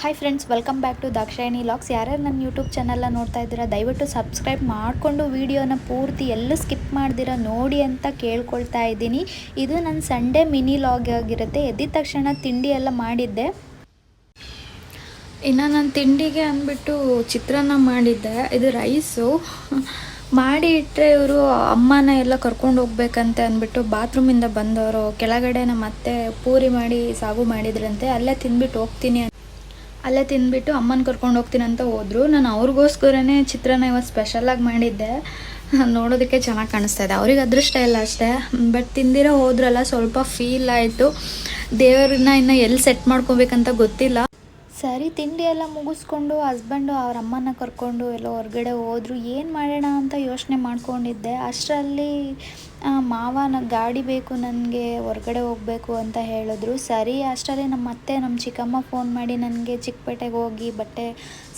Hi friends welcome back to Dakshayani vlogs ಯಾರ್ಯಾರು ನನ್ನ YouTube ಚಾನಲ್ನ ನೋಡ್ತಾ ಇದ್ದೀರಾ, ದಯವಿಟ್ಟು ಸಬ್ಸ್ಕ್ರೈಬ್ ಮಾಡಿಕೊಂಡು ವೀಡಿಯೋನ ಪೂರ್ತಿ ಎಲ್ಲೂ ಸ್ಕಿಪ್ ಮಾಡ್ದಿರ, ನೋಡಿ ಅಂತ ಕೇಳ್ಕೊಳ್ತಾ ಇದ್ದೀನಿ. ಇದು ನನ್ನ ಸಂಡೇ ಮಿನಿ ಲಾಗ್ ಆಗಿರುತ್ತೆ. ಎದ್ದಿದ ತಕ್ಷಣ ತಿಂಡಿ ಎಲ್ಲ ಮಾಡಿದ್ದೆ. ಇನ್ನು ನಾನು ತಿಂಡಿಗೆ ಅಂದ್ಬಿಟ್ಟು ಚಿತ್ರಾನ್ನ ಮಾಡಿದ್ದೆ. ಇದು ರೈಸು ಮಾಡಿ ಇಟ್ಟರೆ ಇವರು ಅಮ್ಮನ ಎಲ್ಲ ಕರ್ಕೊಂಡು ಹೋಗ್ಬೇಕಂತೆ ಅಂದ್ಬಿಟ್ಟು ಬಾತ್ರೂಮಿಂದ ಬಂದವರು. ಕೆಳಗಡೆ ನಮ್ಮ ಅತ್ತೆ ಪೂರಿ ಮಾಡಿ ಸಾಗು ಮಾಡಿದ್ರಂತೆ. ಅಲ್ಲೇ ತಿಂದ್ಬಿಟ್ಟು ಹೋಗ್ತೀನಿ ಅಲ್ಲೇ ತಿಂದ್ಬಿಟ್ಟು ಅಮ್ಮನ ಕರ್ಕೊಂಡು ಹೋಗ್ತೀನಿ ಅಂತ ಹೋದರು. ನಾನು ಅವ್ರಿಗೋಸ್ಕರನೇ ಚಿತ್ರಾನ್ನ ಇವತ್ತು ಸ್ಪೆಷಲಾಗಿ ಮಾಡಿದ್ದೆ. ನೋಡೋದಕ್ಕೆ ಚೆನ್ನಾಗಿ ಕಾಣಿಸ್ತಾ ಇದೆ. ಅವ್ರಿಗೆ ಅದೃಷ್ಟ ಇಲ್ಲ ಅಷ್ಟೇ. ಬಟ್ ತಿಂದಿರೋ ಹೋದ್ರಲ್ಲ ಸ್ವಲ್ಪ ಫೀಲ್ ಆಯಿತು. ದೇವ್ರನ್ನ ಇನ್ನು ಎಲ್ಲಿ ಸೆಟ್ ಮಾಡ್ಕೋಬೇಕಂತ ಗೊತ್ತಿಲ್ಲ. ಸರಿ, ತಿಂಡಿ ಎಲ್ಲ ಮುಗಿಸ್ಕೊಂಡು ಹಸ್ಬೆಂಡು ಅವ್ರ ಅಮ್ಮನ ಕರ್ಕೊಂಡು ಎಲ್ಲೋ ಹೊರಗಡೆ ಹೋದ್ರು. ಏನು ಮಾಡೋಣ ಅಂತ ಯೋಚನೆ ಮಾಡ್ಕೊಂಡಿದ್ದೆ. ಅಷ್ಟರಲ್ಲಿ ಮಾವ ನ ಗಾಡಿ ಬೇಕು, ನನಗೆ ಹೊರಗಡೆ ಹೋಗಬೇಕು ಅಂತ ಹೇಳಿದ್ರು. ಸರಿ ಅಷ್ಟರಲ್ಲಿ ನಮ್ಮ ಅತ್ತೆ ನಮ್ಮ ಚಿಕ್ಕಮ್ಮ ಫೋನ್ ಮಾಡಿ ನನಗೆ ಚಿಕ್ಕಪೇಟೆಗೆ ಹೋಗಿ ಬಟ್ಟೆ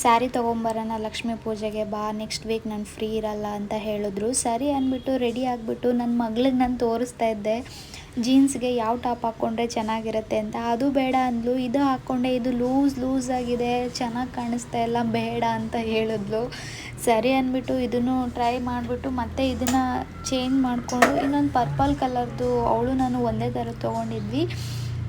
ಸ್ಯಾರಿ ತೊಗೊಂಬರೋಣ, ಲಕ್ಷ್ಮೀ ಪೂಜೆಗೆ ಬಾ ನೆಕ್ಸ್ಟ್ ವೀಕ್ ನಾನು ಫ್ರೀ ಇರಲ್ಲ ಅಂತ ಹೇಳಿದ್ರು. ಸರಿ ಅಂದ್ಬಿಟ್ಟು ರೆಡಿ ಆಗಿಬಿಟ್ಟು ನನ್ನ ಮಗಳಿಗೆ ನಾನು ತೋರಿಸ್ತಾ ಇದ್ದೆ. ಜೀನ್ಸ್ಗೆ ಯಾವ ಟಾಪ್ ಹಾಕ್ಕೊಂಡ್ರೆ ಚೆನ್ನಾಗಿರುತ್ತೆ ಅಂತ. ಅದು ಬೇಡ ಅಂದ್ಲು. ಇದು ಹಾಕ್ಕೊಂಡೆ, ಇದು ಲೂಸ್ ಲೂಸ್ ಆಗಿದೆ. ಚೆನ್ನಾಗಿ ಕಾಣಿಸ್ತಾ ಇಲ್ಲ, ಬೇಡ ಅಂತ ಹೇಳಿದ್ಲು. ಸರಿ ಅಂದ್ಬಿಟ್ಟು ಇದನ್ನು ಟ್ರೈ ಮಾಡಿಬಿಟ್ಟು ಮತ್ತೆ ಇದನ್ನು ಚೇಂಜ್ ಮಾಡಿಕೊಂಡು ಇನ್ನೊಂದು ಪರ್ಪಲ್ ಕಲರ್ದು ಅವಳು ನಾನು ಒಂದೇ ಥರ ತೊಗೊಂಡಿದ್ವಿ.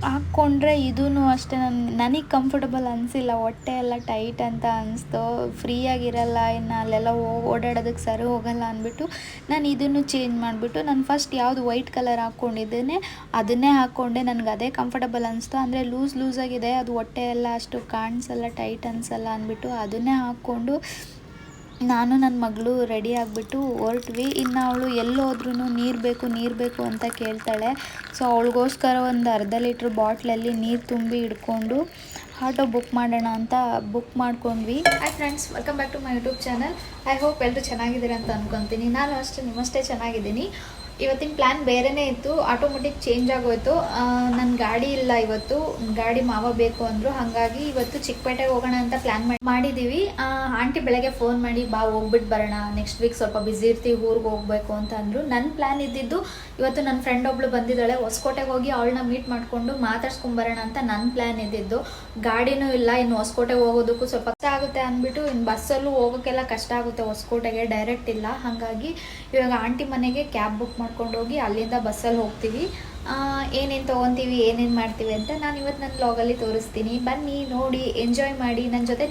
ಹಾಕ್ಕೊಂಡ್ರೆ ಇದೂ ಅಷ್ಟೇ ನನ್ನ ನನಗೆ ಕಂಫರ್ಟಬಲ್ ಅನಿಸಿಲ್ಲ. ಹೊಟ್ಟೆ ಎಲ್ಲ ಟೈಟ್ ಅಂತ ಅನಿಸ್ತು. ಫ್ರೀಯಾಗಿರಲ್ಲ ಇನ್ನು ಅಲ್ಲೆಲ್ಲ ಹೋಗಿ ಓಡಾಡೋದಕ್ಕೆ ಸರಿ ಹೋಗಲ್ಲ ಅಂದ್ಬಿಟ್ಟು ನಾನು ಇದನ್ನು ಚೇಂಜ್ ಮಾಡಿಬಿಟ್ಟು ನಾನು ಫಸ್ಟ್ ಯಾವುದು ವೈಟ್ ಕಲರ್ ಹಾಕ್ಕೊಂಡಿದ್ದೇನೆ, ಅದನ್ನೇ ಹಾಕ್ಕೊಂಡೆ. ನನಗೆ ಅದೇ ಕಂಫರ್ಟಬಲ್ ಅನಿಸ್ತು. ಅಂದರೆ ಲೂಸ್ ಲೂಸಾಗಿದೆ ಅದು ಹೊಟ್ಟೆ ಎಲ್ಲ ಅಷ್ಟು ಕಾಣಿಸಲ್ಲ ಟೈಟ್ ಅನಿಸಲ್ಲ ಅಂದ್ಬಿಟ್ಟು ಅದನ್ನೇ ಹಾಕ್ಕೊಂಡು ನಾನು ನನ್ನ ಮಗಳು ರೆಡಿ ಆಗಿಬಿಟ್ಟು ಹೊರಟ್ವಿ. ಇನ್ನು ಅವಳು ಎಲ್ಲೋದ್ರೂ ನೀರು ಬೇಕು ನೀರು ಬೇಕು ಅಂತ ಕೇಳ್ತಾಳೆ. ಸೊ ಅವಳಿಗೋಸ್ಕರ ಒಂದು ಅರ್ಧ ಲೀಟ್ರ್ ಬಾಟ್ಲಲ್ಲಿ ನೀರು ತುಂಬಿ ಇಟ್ಕೊಂಡು ಆಟೋ ಬುಕ್ ಮಾಡೋಣ ಅಂತ ಬುಕ್ ಮಾಡ್ಕೊಂಡ್ವಿ. Hi friends welcome back to my YouTube channel I hope ಎಲ್ಲರೂ ಚೆನ್ನಾಗಿದ್ದೀರಾ ಅಂತ ಅನ್ಕೊತೀನಿ. ನಾನು ಅಷ್ಟೇ ನಿಮ್ಮಷ್ಟೇ ಚೆನ್ನಾಗಿದ್ದೀನಿ. ಇವತ್ತಿನ ಪ್ಲ್ಯಾನ್ ಬೇರೆನೇ ಇತ್ತು ಆಟೋಮೆಟಿಕ್ ಚೇಂಜ್ ಆಗೋಯ್ತು. ನನ್ನ ಗಾಡಿ ಇಲ್ಲ ಇವತ್ತು, ಗಾಡಿ ಮಾವ ಬೇಕು ಅಂದರು. ಹಾಗಾಗಿ ಇವತ್ತು ಚಿಕ್ಕಪೇಟೆಗೆ ಹೋಗೋಣ ಅಂತ ಪ್ಲ್ಯಾನ್ ಮಾಡಿದ್ದೀವಿ ಆಂಟಿ ಬೆಳಗ್ಗೆ ಫೋನ್ ಮಾಡಿ, ಬಾ ಹೋಗ್ಬಿಟ್ಟು ಬರೋಣ. ನೆಕ್ಸ್ಟ್ ವೀಕ್ ಸ್ವಲ್ಪ ಬ್ಯುಸಿ ಇರ್ತೀವಿ ಊರಿಗೆ ಹೋಗಬೇಕು ಅಂತ ಅಂದರು. ನನ್ನ ಪ್ಲ್ಯಾನ್ ಇದ್ದಿದ್ದು, ಇವತ್ತು ನನ್ನ ಫ್ರೆಂಡ್ ಒಬ್ಳು ಬಂದಿದ್ದಾಳೆ. ಹೊಸಕೋಟೆಗೆ ಹೋಗಿ ಅವಳನ್ನ ಮೀಟ್ ಮಾಡಿಕೊಂಡು ಮಾತಾಡ್ಸ್ಕೊಂಬರೋಣ ಅಂತ ನನ್ನ ಪ್ಲ್ಯಾನ್ ಇದ್ದಿದ್ದು. ಗಾಡಿನೂ ಇಲ್ಲ, ಇನ್ನು ಹೊಸಕೋಟೆಗೆ ಹೋಗೋದಕ್ಕೂ ಸ್ವಲ್ಪ ಕಷ್ಟ ಆಗುತ್ತೆ ಅಂದ್ಬಿಟ್ಟು ಇನ್ನು ಬಸ್ಸಲ್ಲೂ ಹೋಗೋಕ್ಕೆಲ್ಲ ಕಷ್ಟ ಆಗುತ್ತೆ. ಹೊಸಕೋಟೆಗೆ ಡೈರೆಕ್ಟ್ ಇಲ್ಲ. ಹಾಗಾಗಿ ಇವಾಗ ಆಂಟಿ ಮನೆಗೆ ಕ್ಯಾಬ್ ಬುಕ್ ಮಾಡ್ಕೊಂಡು ಹೋಗಿ ಅಲ್ಲಿಂದ ಬಸ್ಸಲ್ಲಿ ಹೋಗ್ತೀವಿ. ಏನೇನು ತೊಗೊತೀವಿ, ಏನೇನು ಮಾಡ್ತೀವಿ ಅಂತ ನಾನು ಇವತ್ತು ನನ್ನ ಲಾಗಲ್ಲಿ ತೋರಿಸ್ತೀನಿ. ಬನ್ನಿ, ನೋಡಿ ಎಂಜಾಯ್ ಮಾಡಿ. ನನ್ನ ಜೊತೆ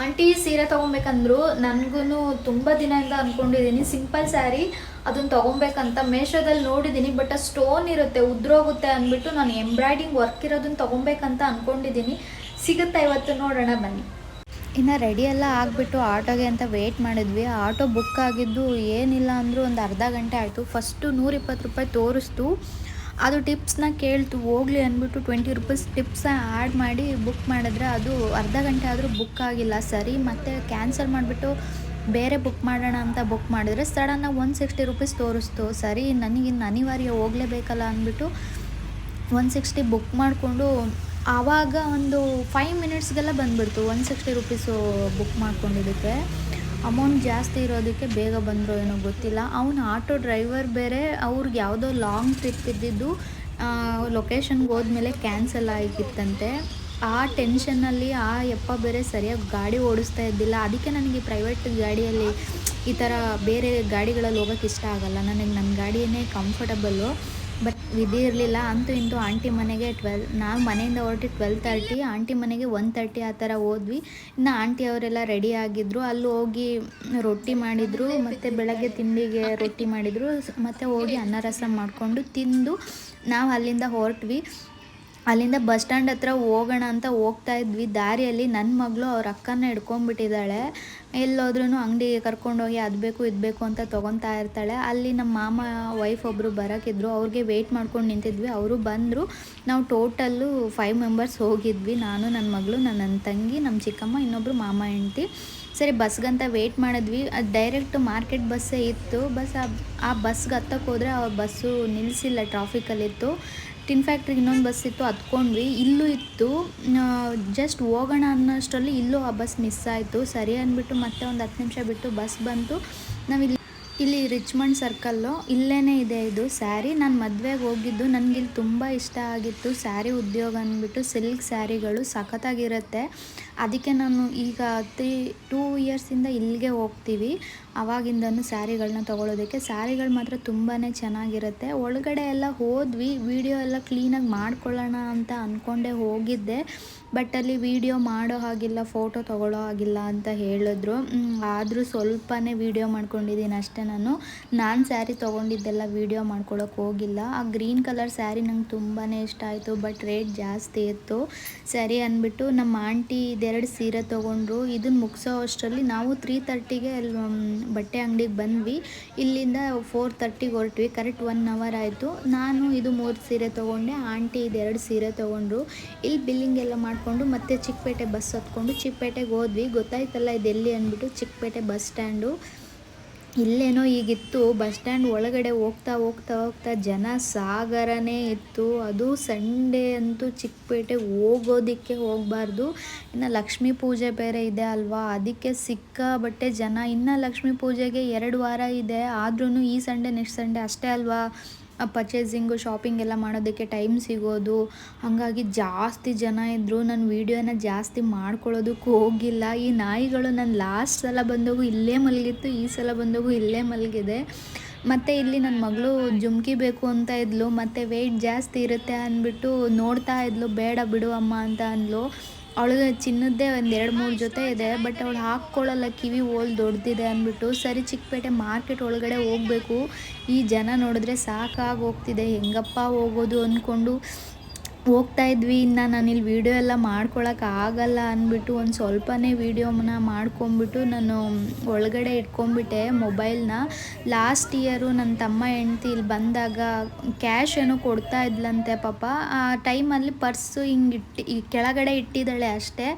ಆಂಟಿ ಸೀರೆ ತೊಗೊಬೇಕಂದ್ರು ನನಗೂ ತುಂಬ ದಿನದಿಂದ ಅಂದ್ಕೊಂಡಿದ್ದೀನಿ ಸಿಂಪಲ್ ಸ್ಯಾರಿ ಅದನ್ನು ತೊಗೊಬೇಕಂತ ಮೇಶೋದಲ್ಲಿ ನೋಡಿದ್ದೀನಿ ಬಟ್ ಸ್ಟೋನ್ ಇರುತ್ತೆ, ಉದ್ರೋಗುತ್ತೆ ಅಂದ್ಬಿಟ್ಟು ನಾನು ಎಂಬ್ರಾಯ್ಡಿಂಗ್ ವರ್ಕ್ ಇರೋದನ್ನ ತೊಗೊಬೇಕಂತ ಅಂದ್ಕೊಂಡಿದ್ದೀನಿ ಸಿಗುತ್ತಾ ಇವತ್ತು ನೋಡೋಣ, ಬನ್ನಿ. ಇನ್ನು ರೆಡಿ ಎಲ್ಲ ಆಗಿಬಿಟ್ಟು ಆಟೋಗೆ ಅಂತ ವೆಯ್ಟ್ ಮಾಡಿದ್ವಿ. ಆಟೋ ಬುಕ್ ಆಗಿದ್ದು ಏನಿಲ್ಲ ಅಂದರೂ ಒಂದು ಅರ್ಧ ಗಂಟೆ ಆಯಿತು. ಫಸ್ಟು ನೂರಿಪ್ಪತ್ತು ರೂಪಾಯಿ ತೋರಿಸ್ತು. ಅದು ಟಿಪ್ಸ್ನ ಕೇಳ್ತು. ಹೋಗ್ಲಿ ಅಂದ್ಬಿಟ್ಟು ಟ್ವೆಂಟಿ ರುಪೀಸ್ ಟಿಪ್ಸ್ನ ಆ್ಯಡ್ ಮಾಡಿ ಬುಕ್ ಮಾಡಿದ್ರೆ ಅದು ಅರ್ಧ ಗಂಟೆ ಆದರೂ ಬುಕ್ ಆಗಿಲ್ಲ. ಸರಿ, ಮತ್ತೆ ಕ್ಯಾನ್ಸಲ್ ಮಾಡಿಬಿಟ್ಟು ಬೇರೆ ಬುಕ್ ಮಾಡೋಣ ಅಂತ ಬುಕ್ ಮಾಡಿದ್ರೆ ಸಡನ್ನಾಗಿ ಒನ್ ಸಿಕ್ಸ್ಟಿ ರುಪೀಸ್ ತೋರಿಸ್ತು. ಸರಿ ನನಗಿನ್ನು ಅನಿವಾರ್ಯ ಹೋಗಲೇಬೇಕಲ್ಲ ಅಂದ್ಬಿಟ್ಟು ಒನ್ ಸಿಕ್ಸ್ಟಿ ಬುಕ್ ಮಾಡಿಕೊಂಡು ಆವಾಗ ಒಂದು ಫೈವ್ ಮಿನಿಟ್ಸ್ಗೆಲ್ಲ ಬಂದುಬಿಡ್ತು. ಒನ್ ಸಿಕ್ಸ್ಟಿ ರುಪೀಸು ಬುಕ್ ಮಾಡ್ಕೊಂಡಿದ್ದಕ್ಕೆ. ಅಮೌಂಟ್ ಜಾಸ್ತಿ ಇರೋದಕ್ಕೆ ಬೇಗ ಬಂದರು ಏನೋ ಗೊತ್ತಿಲ್ಲ. ಅವನು ಆಟೋ ಡ್ರೈವರ್ ಬೇರೆ, ಅವ್ರಿಗೆ ಯಾವುದೋ ಲಾಂಗ್ ಟ್ರಿಪ್ ಇದ್ದಿದ್ದು ಲೊಕೇಶನ್ಗೆ ಹೋದ್ಮೇಲೆ ಕ್ಯಾನ್ಸಲ್ ಆಗಿತ್ತಂತೆ. ಆ ಟೆನ್ಷನ್ನಲ್ಲಿ ಆ ಯಪ್ಪ ಬೇರೆ ಸರಿಯಾಗಿ ಗಾಡಿ ಓಡಿಸ್ತಾ ಇದ್ದಿಲ್ಲ. ಅದಕ್ಕೆ ನನಗೆ ಪ್ರೈವೇಟ್ ಗಾಡಿಯಲ್ಲಿ ಈ ಥರ ಬೇರೆ ಗಾಡಿಗಳಲ್ಲಿ ಹೋಗೋಕ್ಕೆ ಇಷ್ಟ ಆಗಲ್ಲ. ನನಗೆ ನನ್ನ ಗಾಡಿಯೇ ಕಂಫರ್ಟಬಲ್ಲು ಬಟ್ ವಿಧಿ ಇರಲಿಲ್ಲ ಅಂತೂ ಇಂತೂ ಆಂಟಿ ಮನೆಗೆ ಟ್ವೆಲ್ ನಾವು ಮನೆಯಿಂದ ಹೊರಟಿ ಟ್ವೆಲ್ ತರ್ಟಿ ಆಂಟಿ ಮನೆಗೆ ಒನ್ ತರ್ಟಿ ಆ ಥರ ಹೋದ್ವಿ. ಇನ್ನು ಆಂಟಿ ಅವರೆಲ್ಲ ರೆಡಿ ಆಗಿದ್ದರು ಅಲ್ಲಿ ಹೋಗಿ ರೊಟ್ಟಿ ಮಾಡಿದರು, ಮತ್ತು ಬೆಳಗ್ಗೆ ತಿಂಡಿಗೆ ರೊಟ್ಟಿ ಮಾಡಿದರು. ಮತ್ತು ಹೋಗಿ ಅನ್ನ ರಸ ಮಾಡಿಕೊಂಡು ತಿಂದು ನಾವು ಅಲ್ಲಿಂದ ಹೊರಟ್ವಿ. ಅಲ್ಲಿಂದ ಬಸ್ ಸ್ಟ್ಯಾಂಡ್ ಹತ್ರ ಹೋಗೋಣ ಅಂತ ಹೋಗ್ತಾ ಇದ್ವಿ. ದಾರಿಯಲ್ಲಿ ನನ್ನ ಮಗಳು ಅವ್ರ ಅಕ್ಕನ ಹಿಡ್ಕೊಂಡ್ಬಿಟ್ಟಿದ್ದಾಳೆ. ಎಲ್ಲೋದ್ರೂ ಅಂಗಡಿಗೆ ಕರ್ಕೊಂಡೋಗಿ ಅದು ಬೇಕು, ಇದು ಬೇಕು ಅಂತ ತೊಗೊತಾ ಇರ್ತಾಳೆ. ಅಲ್ಲಿ ನಮ್ಮ ಮಾಮ ವೈಫ್ ಒಬ್ಬರು ಬರೋಕ್ಕಿದ್ರು. ಅವ್ರಿಗೆ ವೆಯ್ಟ್ ಮಾಡ್ಕೊಂಡು ನಿಂತಿದ್ವಿ. ಅವರು ಬಂದರು. ನಾವು ಟೋಟಲ್ಲು ಫೈವ್ ಮೆಂಬರ್ಸ್ ಹೋಗಿದ್ವಿ. ನಾನು ನನ್ನ ಮಗಳು ನನ್ನ ನನ್ನ ತಂಗಿ ನಮ್ಮ ಚಿಕ್ಕಮ್ಮ ಇನ್ನೊಬ್ಬರು ಮಾಮ, ಹೆಂಡ್ತಿ. ಸರಿ ಬಸ್ಗಂತ ವೆಯ್ಟ್ ಮಾಡಿದ್ವಿ. ಅದು ಡೈರೆಕ್ಟ್ ಮಾರ್ಕೆಟ್ ಬಸ್ಸೇ ಇತ್ತು. ಬಸ್ ಆ ಬಸ್ಗೆ ಹತ್ತಕ್ಕೆ ಹೋದರೆ ಆ ಬಸ್ಸು ನಿಲ್ಲಿಸಿಲ್ಲ ಟ್ರಾಫಿಕಲ್ಲಿತ್ತು ಟಿನ್ ಫ್ಯಾಕ್ಟ್ರಿಗೆ ಇನ್ನೊಂದು ಬಸ್ ಇತ್ತು ಹತ್ಕೊಂಡ್ವಿ ಇಲ್ಲೂ ಇತ್ತು. ಜಸ್ಟ್ ಹೋಗೋಣ ಅನ್ನೋಷ್ಟರಲ್ಲಿ ಇಲ್ಲೂ ಆ ಬಸ್ ಮಿಸ್ ಆಯಿತು. ಸರಿ ಅಂದ್ಬಿಟ್ಟು ಮತ್ತೆ ಒಂದು ಹತ್ತು ನಿಮಿಷ ಬಿಟ್ಟು ಬಸ್ ಬಂತು. ನಾವಿಲ್ಲಿ ಇಲ್ಲಿ ರಿಚ್ಮಂಡ್ ಸರ್ಕಲ್ಲು ಇಲ್ಲೇ ಇದೆ ಇದು ಸ್ಯಾರಿ. ನಾನು ಮದುವೆಗೆ ಹೋಗಿದ್ದು ನನಗೆ ಇಲ್ಲಿ ತುಂಬ ಇಷ್ಟ ಆಗಿತ್ತು. ಸ್ಯಾರಿ ಉದ್ಯೋಗ ಅಂದ್ಬಿಟ್ಟು ಸಿಲ್ಕ್ ಸ್ಯಾರಿಗಳು ಸಖತ್ತಾಗಿರುತ್ತೆ. ಅದಕ್ಕೆ ನಾನು ಈಗ ತ್ರೀ ಟೂ ಇಯರ್ಸಿಂದ ಇಲ್ಲಿಗೆ ಹೋಗ್ತೀವಿ. ಅವಾಗಿಂದನೂ ಸ್ಯಾರಿಗಳನ್ನ ತೊಗೊಳೋದಕ್ಕೆ. ಸ್ಯಾರಿಗಳು ಮಾತ್ರ ತುಂಬಾ ಚೆನ್ನಾಗಿರುತ್ತೆ. ಒಳಗಡೆ ಎಲ್ಲ ಹೋದ್ವಿ. ವಿಡಿಯೋ ಎಲ್ಲ ಕ್ಲೀನಾಗಿ ಮಾಡ್ಕೊಳ್ಳೋಣ ಅಂತ ಅಂದ್ಕೊಂಡೆ ಹೋಗಿದ್ದೆ. ಬಟ್ ಅಲ್ಲಿ ವಿಡಿಯೋ ಮಾಡೋ ಹಾಗಿಲ್ಲ ಫೋಟೋ ತೊಗೊಳ್ಳೋ ಹಾಗಿಲ್ಲ ಅಂತ ಹೇಳಿದ್ರು. ಆದರೂ ಸ್ವಲ್ಪನೇ ವಿಡಿಯೋ ಮಾಡ್ಕೊಂಡಿದ್ದೀನಿ ಅಷ್ಟೇ ನಾನು. ನಾನು ಸ್ಯಾರಿ ತೊಗೊಂಡಿದ್ದೆಲ್ಲ ವಿಡಿಯೋ ಮಾಡ್ಕೊಳ್ಳೋಕೆ ಹೋಗಿಲ್ಲ. ಆ ಗ್ರೀನ್ ಕಲರ್ ಸ್ಯಾರಿ ನಂಗೆ ತುಂಬಾ ಇಷ್ಟ ಆಯಿತು ಬಟ್ ರೇಟ್ ಜಾಸ್ತಿ ಇತ್ತು. ಸರಿ ಅಂದ್ಬಿಟ್ಟು ನಮ್ಮ ಆಂಟಿ ಇದೆರಡು ಸೀರೆ ತೊಗೊಂಡ್ರು. ಇದನ್ನು ಮುಗಿಸೋ ಅಷ್ಟರಲ್ಲಿ ನಾವು ತ್ರೀ ತರ್ಟಿಗೆ ಅಲ್ಲಿ ಬಟ್ಟೆ ಅಂಗಡಿಗೆ ಬಂದ್ವಿ. ಇಲ್ಲಿಂದ ಫೋರ್ ತರ್ಟಿಗೆ ಹೊರಟ್ವಿ. ಕರೆಕ್ಟ್ ಒನ್ ಅವರ್ ಆಯಿತು. ನಾನು ಇದು ಮೂರು ಸೀರೆ ತೊಗೊಂಡೆ. ಆಂಟಿ ಇದೆರಡು ಸೀರೆ ತೊಗೊಂಡ್ರು. ಇಲ್ಲಿ ಬಿಲ್ಲಿಂಗ್ ಎಲ್ಲ ಮಾಡಿಕೊಂಡು ಮತ್ತೆ ಚಿಕ್ಕಪೇಟೆ ಬಸ್ ಹತ್ಕೊಂಡು ಚಿಕ್ಕಪೇಟೆಗೆ ಹೋದ್ವಿ. ಗೊತ್ತಾಯ್ತಲ್ಲ ಇದೆಲ್ಲಿ ಅಂದ್ಬಿಟ್ಟು ಚಿಕ್ಕಪೇಟೆ ಬಸ್ ಸ್ಟ್ಯಾಂಡು. ಇಲ್ಲೇನೋ ಈಗಿತ್ತು, ಬಸ್ ಸ್ಟ್ಯಾಂಡ್ ಒಳಗಡೆ ಹೋಗ್ತಾ ಹೋಗ್ತಾ ಹೋಗ್ತಾ ಜನ ಸಾಗರನೇ ಇತ್ತು. ಅದು ಸಂಡೇ ಅಂತೂ ಚಿಕ್ಕಪೇಟೆಗೆ ಹೋಗೋದಕ್ಕೆ ಹೋಗಬಾರ್ದು. ಇನ್ನು ಲಕ್ಷ್ಮೀ ಪೂಜೆ ಬೇರೆ ಇದೆ ಅಲ್ವಾ? ಅದಕ್ಕೆ ಸಿಕ್ಕಾಬಟ್ಟೆ ಜನ. ಇನ್ನು ಲಕ್ಷ್ಮೀ ಪೂಜೆಗೆ ಎರಡು ವಾರ ಇದೆ. ಆದ್ರೂ ಈ ಸಂಡೇ, ನೆಕ್ಸ್ಟ್ ಸಂಡೇ ಅಷ್ಟೇ ಅಲ್ವಾ? ಪರ್ಚೇಸಿಂಗು ಶಾಪಿಂಗ್ ಎಲ್ಲ ಮಾಡೋದಕ್ಕೆ ಟೈಮ್ ಸಿಗೋದು. ಹಾಗಾಗಿ ಜಾಸ್ತಿ ಜನ ಇದ್ದರು ನಾನು ವೀಡಿಯೋನ ಜಾಸ್ತಿ ಮಾಡ್ಕೊಳ್ಳೋದಕ್ಕೆ ಹೋಗಿಲ್ಲ. ಈ ನಾಯಿಗಳು ನಾನು ಲಾಸ್ಟ್ ಸಲ ಬಂದಾಗೂ ಇಲ್ಲೇ ಮಲಗಿತ್ತು, ಈ ಸಲ ಬಂದಾಗೂ ಇಲ್ಲೇ ಮಲಗಿದೆ. ಮತ್ತು ಇಲ್ಲಿ ನನ್ನ ಮಗಳು ಜುಮ್ಕಿ ಬೇಕು ಅಂತ ಇದ್ಲು, ಮತ್ತು ವೆಯ್ಟ್ ಜಾಸ್ತಿ ಇರುತ್ತೆ ಅಂದ್ಬಿಟ್ಟು ನೋಡ್ತಾ ಇದ್ಲು, ಬೇಡ ಬಿಡು ಅಮ್ಮ ಅಂತ ಅಂದ್ಲು. ಅವಳಿಗೆ ಚಿನ್ನದ್ದೇ ಒಂದು ಎರಡು ಮೂರು ಜೊತೆ ಇದೆ ಬಟ್ ಅವಳು ಹಾಕ್ಕೊಳ್ಳಲ್ಲ, ಕಿವಿ ಓಲ್ ದೊಡ್ಡದಿದೆ ಅಂದ್ಬಿಟ್ಟು, ಸರಿ ಚಿಕ್ಕಪೇಟೆ ಮಾರ್ಕೆಟ್ ಒಳಗಡೆ ಹೋಗಬೇಕು. ಈ ಜನ ನೋಡಿದ್ರೆ ಸಾಕಾಗಿ ಹೋಗ್ತಿದೆ ಹೆಂಗಪ್ಪ ಹೋಗೋದು ಅಂದ್ಕೊಂಡು ಹೋಗ್ತಾ ಇದ್ವಿ, ಇನ್ನು ನಾನು ಇಲ್ಲಿ ವೀಡಿಯೋ ಎಲ್ಲ ಮಾಡ್ಕೊಳಕ್ಕೆ ಆಗಲ್ಲ ಅಂದ್ಬಿಟ್ಟು ಒಂದು ಸ್ವಲ್ಪನೇ ವೀಡಿಯೋನ ಮಾಡ್ಕೊಂಬಿಟ್ಟು ನಾನು ಒಳಗಡೆ ಇಟ್ಕೊಂಡ್ಬಿಟ್ಟೆ ಮೊಬೈಲ್ನ ಲಾಸ್ಟ್ ಇಯರು ನನ್ನ ತಮ್ಮ ಹೆಂಡ್ತಿ ಇಲ್ಲಿ ಬಂದಾಗ ಕ್ಯಾಶ್ ಏನೋ ಕೊಡ್ತಾ ಇದ್ಲಂತೆ ಪಾಪ. ಆ ಟೈಮಲ್ಲಿ ಪರ್ಸು ಹಿಂಗೆ ಇಟ್ಟು ಕೆಳಗಡೆ ಇಟ್ಟಿದ್ದಾಳೆ ಅಷ್ಟೇ.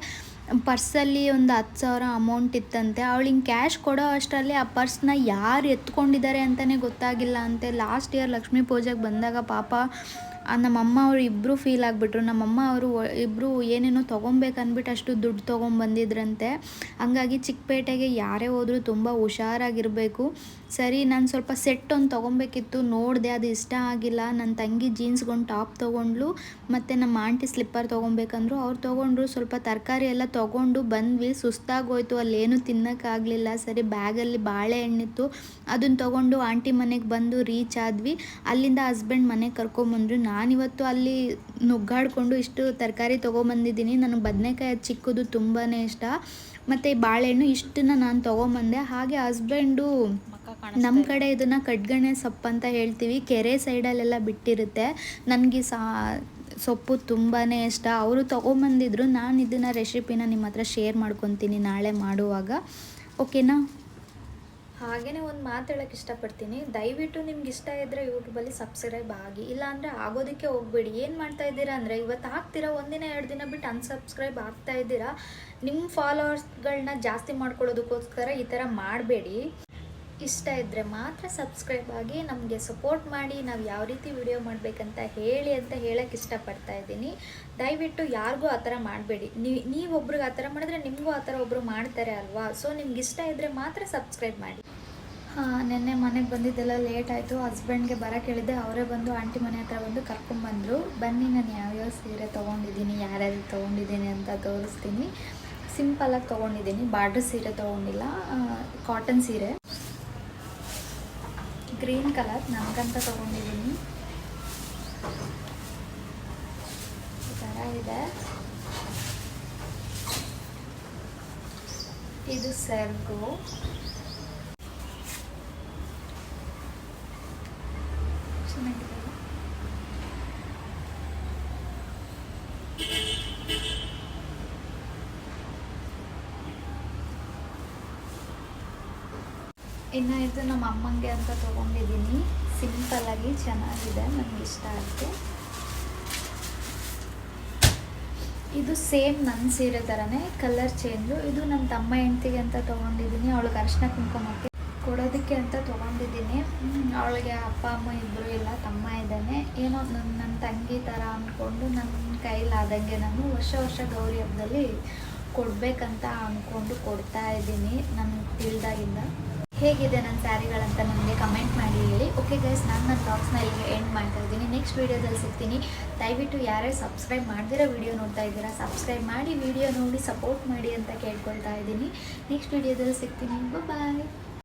ಪರ್ಸಲ್ಲಿ ಒಂದು ಹತ್ತು ಸಾವಿರ ಅಮೌಂಟ್ ಇತ್ತಂತೆ. ಅವಳು ಹಿಂಗೆ ಕ್ಯಾಶ್ ಕೊಡೋ ಅಷ್ಟರಲ್ಲಿ ಆ ಪರ್ಸ್ನ ಯಾರು ಎತ್ಕೊಂಡಿದ್ದಾರೆ ಅಂತಲೇ ಗೊತ್ತಾಗಿಲ್ಲ ಅಂತೆ. ಲಾಸ್ಟ್ ಇಯರ್ ಲಕ್ಷ್ಮೀ ಪೂಜೆಗೆ ಬಂದಾಗ ಪಾಪ ನಮ್ಮಮ್ಮ ಅವರು ಇಬ್ಬರು ಫೀಲ್ ಆಗಿಬಿಟ್ರು. ನಮ್ಮಮ್ಮ ಅವರು ಇಬ್ಬರು ಏನೇನೋ ತೊಗೊಬೇಕನ್ಬಿಟ್ಟು ಅಷ್ಟು ದುಡ್ಡು ತೊಗೊಂಬಂದಿದ್ರಂತೆ ಹಂಗಾಗಿ ಚಿಕ್ಕಪೇಟೆಗೆ ಯಾರೇ ಹೋದರೂ ತುಂಬ ಹುಷಾರಾಗಿರಬೇಕು. ಸರಿ, ನಾನು ಸ್ವಲ್ಪ ಸೆಟ್ ಒಂದು ತೊಗೊಬೇಕಿತ್ತು. ನೋಡಿದೆ, ಅದು ಇಷ್ಟ ಆಗಿಲ್ಲ. ನನ್ನ ತಂಗಿ ಜೀನ್ಸ್ಗೊಂದು ಟಾಪ್ ತೊಗೊಂಡ್ಲು ಮತ್ತು ನಮ್ಮ ಆಂಟಿ ಸ್ಲಿಪ್ಪರ್ ತೊಗೊಬೇಕಂದ್ರು. ಅವ್ರು ತೊಗೊಂಡ್ರು. ಸ್ವಲ್ಪ ತರಕಾರಿ ಎಲ್ಲ ತೊಗೊಂಡು ಬಂದ್ವಿ. ಸುಸ್ತಾಗೋಯ್ತು. ಅಲ್ಲೇನು ತಿನ್ನೋಕ್ಕಾಗಲಿಲ್ಲ. ಸರಿ, ಬ್ಯಾಗಲ್ಲಿ ಬಾಳೆಹಣ್ಣಿತ್ತು ಅದನ್ನು ತೊಗೊಂಡು ಆಂಟಿ ಮನೆಗೆ ಬಂದು ರೀಚ್ ಆದ್ವಿ. ಅಲ್ಲಿಂದ ಹಸ್ಬೆಂಡ್ ಮನೆಗೆ ಕರ್ಕೊಂಬಂದ್ರು. ನಾನಿವತ್ತು ಅಲ್ಲಿ ನುಗ್ಗಾಡಿಕೊಂಡು ಇಷ್ಟು ತರಕಾರಿ ತೊಗೊಂಬಂದಿದ್ದೀನಿ. ನನಗೆ ಬದನೆಕಾಯಿ ಚಿಕ್ಕದು ತುಂಬಾ ಇಷ್ಟ. ಮತ್ತು ಈ ಬಾಳೆಹಣ್ಣು ಇಷ್ಟನ್ನ ನಾನು ತೊಗೊಂಬಂದೆ. ಹಾಗೆ ಹಸ್ಬೆಂಡು ನಮ್ಮ ಕಡೆ ಇದನ್ನು ಕಡ್ಗಣೆ ಸೊಪ್ಪು ಅಂತ ಹೇಳ್ತೀವಿ. ಕೆರೆ ಸೈಡಲ್ಲೆಲ್ಲ ಬಿಟ್ಟಿರುತ್ತೆ. ನನಗೆ ಸಾ ಸೊಪ್ಪು ತುಂಬಾ ಇಷ್ಟ. ಅವರು ತೊಗೊಂಬಂದಿದ್ರು. ನಾನು ಇದನ್ನು ರೆಸಿಪಿನ ನಿಮ್ಮ ಹತ್ರ ಶೇರ್ ಮಾಡ್ಕೊತೀನಿ ನಾಳೆ ಮಾಡುವಾಗ. ಓಕೆನಾ ಹಾಗೆಯೇ ಒಂದು ಮಾತು ಹೇಳೋಕ್ಕೆ ಇಷ್ಟಪಡ್ತೀನಿ. ದಯವಿಟ್ಟು ನಿಮ್ಗೆ ಇಷ್ಟ ಇದ್ದರೆ ಯೂಟ್ಯೂಬಲ್ಲಿ ಸಬ್ಸ್ಕ್ರೈಬ್ ಆಗಿ, ಇಲ್ಲಾಂದರೆ ಆಗೋದಕ್ಕೆ ಹೋಗ್ಬೇಡಿ. ಏನು ಮಾಡ್ತಾ ಇದ್ದೀರಾ ಅಂದರೆ, ಇವತ್ತು ಹಾಕ್ತೀರಾ ಒಂದಿನ ಎರಡು ದಿನ ಬಿಟ್ಟು ಅನ್ಸಬ್ಸ್ಕ್ರೈಬ್ ಆಗ್ತಾ ಇದ್ದೀರಾ. ನಿಮ್ಮ ಫಾಲೋವರ್ಸ್ಗಳನ್ನ ಜಾಸ್ತಿ ಮಾಡ್ಕೊಳ್ಳೋದಕ್ಕೋಸ್ಕರ ಈ ಥರ ಮಾಡಬೇಡಿ. ಇಷ್ಟ ಇದ್ದರೆ ಮಾತ್ರ ಸಬ್ಸ್ಕ್ರೈಬ್ ಆಗಿ ನಮಗೆ ಸಪೋರ್ಟ್ ಮಾಡಿ, ನಾವು ಯಾವ ರೀತಿ ವಿಡಿಯೋ ಮಾಡಬೇಕಂತ ಹೇಳಿ ಅಂತ ಹೇಳಕ್ಕೆ ಇಷ್ಟಪಡ್ತಾ ಇದ್ದೀನಿ. ದಯವಿಟ್ಟು ಯಾರಿಗೂ ಆ ಥರ ಮಾಡಬೇಡಿ. ನೀವು ನೀವೊಬ್ರಿಗೆ ಆ ಥರ ಮಾಡಿದ್ರೆ ನಿಮಗೂ ಆ ಥರ ಒಬ್ಬರು ಮಾಡ್ತಾರೆ ಅಲ್ವಾ? ಸೊ ನಿಮ್ಗೆ ಇಷ್ಟ ಇದ್ದರೆ ಮಾತ್ರ ಸಬ್ಸ್ಕ್ರೈಬ್ ಮಾಡಿ. ಹಾಂ, ನಿನ್ನೆ ಮನೆಗೆ ಬಂದಿದ್ದೆಲ್ಲ ಲೇಟ್ ಆಯಿತು. ಹಸ್ಬೆಂಡ್ಗೆ ಬರೋ ಹೇಳಿದ್ದೆ. ಅವರೇ ಬಂದು ಆಂಟಿ ಮನೆ ಹತ್ರ ಬಂದು ಕರ್ಕೊಂಬಂದರು. ಬನ್ನಿ, ನಾನು ಯಾವ್ಯಾವ ಸೀರೆ ತೊಗೊಂಡಿದ್ದೀನಿ ಯಾರ್ಯಾರು ತೊಗೊಂಡಿದ್ದೀನಿ ಅಂತ ತೋರಿಸ್ತೀನಿ. ಸಿಂಪಲಾಗಿ ತೊಗೊಂಡಿದ್ದೀನಿ. ಬಾರ್ಡ್ರ್ ಸೀರೆ ತೊಗೊಂಡಿಲ್ಲ. ಕಾಟನ್ ಸೀರೆ. ಗ್ರೀನ್ ಕಲರ್ ನನಗಂತ ತೊಗೊಂಡಿದ್ದೀನಿ ಈ ಥರ ಇದೆ ಇದು ಸೆರ್ಗು ಚೆನ್ನಾಗಿದೆ ಇನ್ನು ಇದು ನಮ್ಮ ಅಮ್ಮಂಗೆ ಅಂತ ತೊಗೊಂಡಿದ್ದೀನಿ. ಸಿಂಪಲ್ಲಾಗಿ ಚೆನ್ನಾಗಿದೆ ನನಗೆ ಇಷ್ಟ ಆಯಿತು. ಇದು ಸೇಮ್ ನನ್ನ ಸೀರೆ ಥರನೇ ಕಲರ್ ಚೇಂಜು ಇದು ನನ್ನ ತಮ್ಮ ಹೆಂಡ್ತಿಗೆ ಅಂತ ತೊಗೊಂಡಿದ್ದೀನಿ, ಅವಳಿಗೆ ಅರ್ಶಿನ ಕುಂಕುಮಕ್ಕೆ ಕೊಡೋದಕ್ಕೆ ಅಂತ ತೊಗೊಂಡಿದ್ದೀನಿ. ಅವಳಿಗೆ ಅಪ್ಪ, ಅಮ್ಮ ಇಬ್ಬರು ಇಲ್ಲ, ತಮ್ಮ ಇದ್ದಾನೆ. ಏನೋ ನನ್ನ ನನ್ನ ತಂಗಿ ಥರ ಅಂದ್ಕೊಂಡು ನನ್ನ ಕೈಲಾದಂಗೆ ನಾನು ವರ್ಷ ವರ್ಷ ಗೌರಿ ಹಬ್ಬದಲ್ಲಿ ಕೊಡಬೇಕಂತ ಅಂದ್ಕೊಂಡು ಕೊಡ್ತಾ ಇದ್ದೀನಿ ನನಗೆ ತಿಳಿದಾಗಿಂದ ಹೇಗಿದೆ ನನ್ನ ಸ್ಯಾರಿಗಳಂತ ನನಗೆ ಕಮೆಂಟ್ ಮಾಡಿ ಹೇಳಿ. ಓಕೆ ಗೈಸ್ ನಾನು ನನ್ನ ಬ್ಲಾಗ್ಸ್ನ ಇಲ್ಲಿಗೆ ಎಂಡ್ ಮಾಡ್ತಾ ಇದ್ದೀನಿ. ನೆಕ್ಸ್ಟ್ ವೀಡಿಯೋದಲ್ಲಿ ಸಿಗ್ತೀನಿ. ದಯವಿಟ್ಟು ಯಾರೇ ಸಬ್ಸ್ಕ್ರೈಬ್ ಮಾಡ್ದಿರೋ ವಿಡಿಯೋ ನೋಡ್ತಾ ಇದ್ದೀರಾ ಸಬ್ಸ್ಕ್ರೈಬ್ ಮಾಡಿ ವಿಡಿಯೋ ನೋಡಿ ಸಪೋರ್ಟ್ ಮಾಡಿ ಅಂತ ಕೇಳ್ಕೊಳ್ತಾ ಇದ್ದೀನಿ. ನೆಕ್ಸ್ಟ್ ವೀಡಿಯೋದಲ್ಲಿ ಸಿಗ್ತೀನಿ. ಬಾಯ್